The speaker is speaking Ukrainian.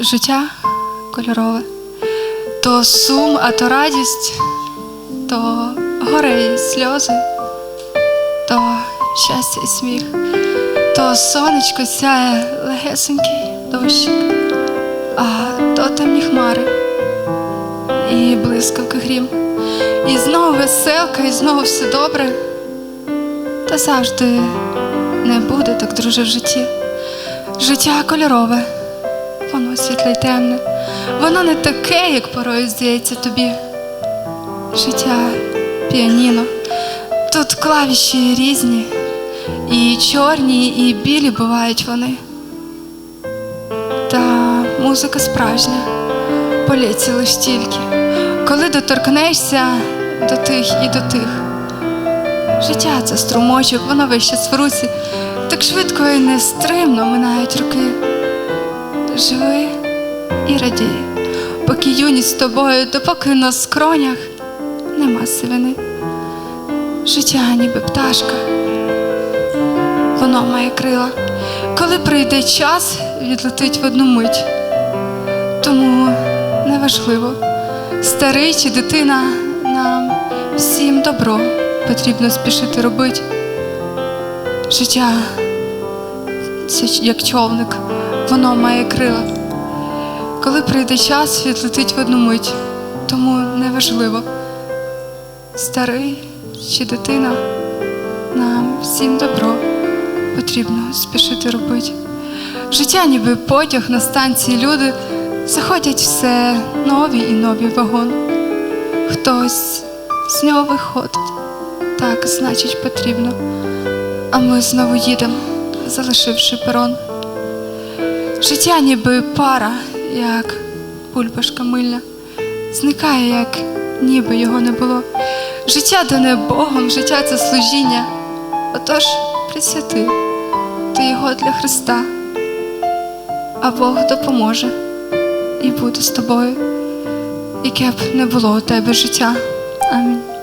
життя кольорове, то сум, а то радість, то горе і сльози, то щастя і сміх, то сонечко сяє легесенький дощик, а то темні хмари і блискавки грім. І знову веселка, і знову все добре. Та завжди не буде так, друже, в житті. Життя кольорове, воно світле й темне, воно не таке, як порою здається тобі. Життя піаніно. Тут клавіші різні, і чорні, і білі бувають вони. Та музика справжня, полється лиш тільки, коли доторкнешся до тих і до тих. Життя це струмочок, воно вище в руці, так швидко і нестримно минають роки. Живи і радій, поки юність з тобою, допоки на скронях нема сивини. Життя ніби пташка, воно має крила. Коли прийде час, відлетить в одну мить. Тому неважливо, старий чи дитина, нам всім добро потрібно спішити робити. Життя це як човник, воно має крила. Коли прийде час, відлетить в одну мить, тому неважливо, старий чи дитина, нам всім добро потрібно спішити робити. Життя ніби потяг на станції люди заходять все нові і нові вагон. Хтось з нього виходить, так, значить, потрібно. А ми знову їдемо, залишивши перон. Життя ніби пара, як бульбашка мильна, зникає, як ніби його не було. Життя дане Богом, життя це служіння. Отож присвяти ти його для Христа, а Бог допоможе і буде з тобою, яке б не було у тебе життя. Амінь.